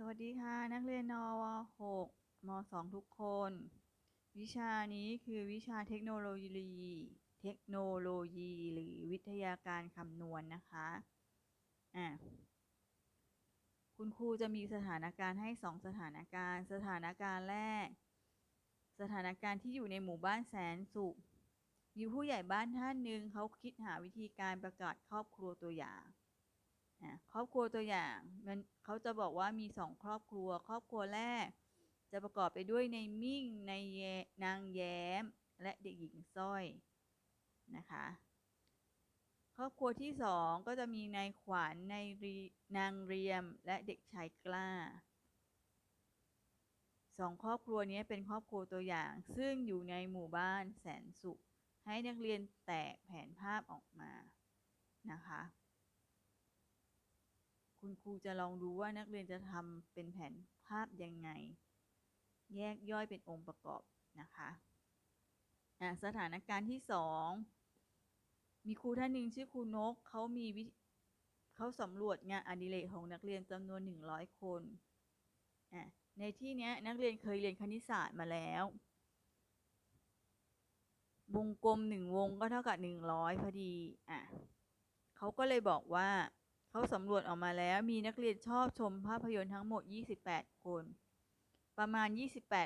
สวัสดีค่ะ นักเรียนนว6ม2ทุกคน วิชานี้คือวิชาเทคโนโลยี เทคโนโลยี หรือวิทยาการคำนวณนนะคะอะคุณครูจะมีสถานการณ์ให้ 2 สถานการณ์ สถานการณ์แรก สถานการณ์ที่อยู่ในหมู่บ้านแสนสุขมีผู้ใหญ่บ้านท่านหนึ่งเขาคิดหาวิธีการประกาศครอบครัวตัวอย่าง อะครอบครัวตัวอย่างมันเขาจะบอกว่ามีสองครอบครัว ครอบครัวแรก จะประกอบไปด้วยในายมิ่งในายแยนางแย้ม และเด็กหญิงสร้อยนะคะครอบครัวที่สองก็จะมีนายขวัญนายรีนางเรียมและเด็กชายกล้าสองครอบครัวนี้เป็นครอบครัวตัวอย่าง ซึ่งอยู่ในหมู่บ้านแสนสุข ให้นักเรียนแตกแผนภาพออกมานะคะ คุณครูจะลองดูว่านักเรียนจะทำเป็นแผนภาพยังไง แยกย่อยเป็นองค์ประกอบนะคะะสถานการณ์ที่สองมีครูท่านหนึ่งชื่อครูนกเขามีวิเขาสำรวจงานอดิเรกของนักเรียนจำนวน 100 คนอะในที่นี้นักเรียนเคยเรียนคณิตศาสตร์มาแล้ว วงกลมหนึ่งวงก็เท่ากับ 100 พอดีอะเขาก็เลยบอกว่า เขาสำรวจออกมาแล้วมีนักเรียนชอบชมภาพยนตร์ทั้งหมด 28 คน ประมาณ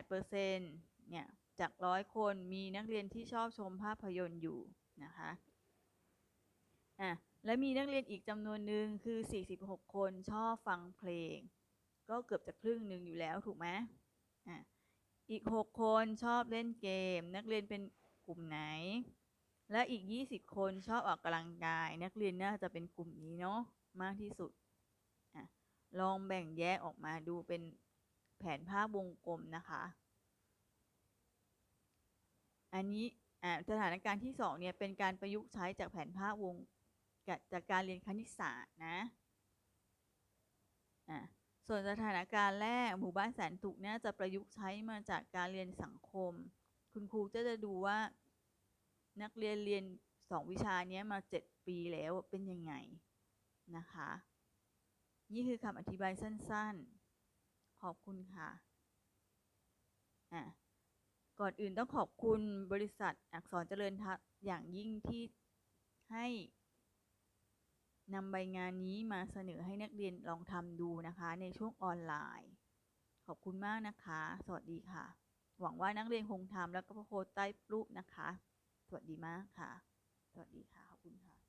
28%เนี่ย จากร้อยคนมีนักเรียนที่ชอบชมภาพยนตร์อยู่นะคะอะและมีนักเรียนอีกจำนวนหนึ่งคือ 46 คนชอบฟังเพลง ก็เกือบจะครึ่งหนึ่งอยู่แล้วถูกไหมอะอีก 6 คนชอบเล่นเกม นักเรียนเป็นกลุ่มไหน และอีก 20 คนชอบออกกำลังกาย นักเรียนน่าจะเป็นกลุ่มนี้เนาะมากที่สุดอะลองแบ่งแยกออกมาดูเป็นแผนภาพวงกลมนะคะ อันนี้สถานการณ์ที่สองเนี่ยเป็นการประยุกต์ใช้จากแผนภาพวงจากการเรียนคณิตศาสตร์นะอ่าส่วนสถานการณ์แรกหมู่บ้านแสนสุขเนี่ยจะประยุกต์ใช้มาจากการเรียนสังคม คุณครูจะจะดูว่า นักเรียนเรียนสองวิชานี้มาเจ็ดปีแล้วเป็นยังไงนะคะ นี่คือคำอธิบายสั้นๆ ขอบคุณค่ะอะก่อนอื่นต้องขอบคุณบริษัทอักษรเจริญทัศน์อย่างยิ่งที่ให้นำใบงานนี้มาเสนอให้นักเรียนลองทำดูนะคะ ในช่วงออนไลน์ ขอบคุณมากนะคะ สวัสดีค่ะ หวังว่านักเรียนคงทำแล้วก็โพสต์ใต้รูปนะคะ สวัสดีมากค่ะ สวัสดีค่ะ ขอบคุณค่ะ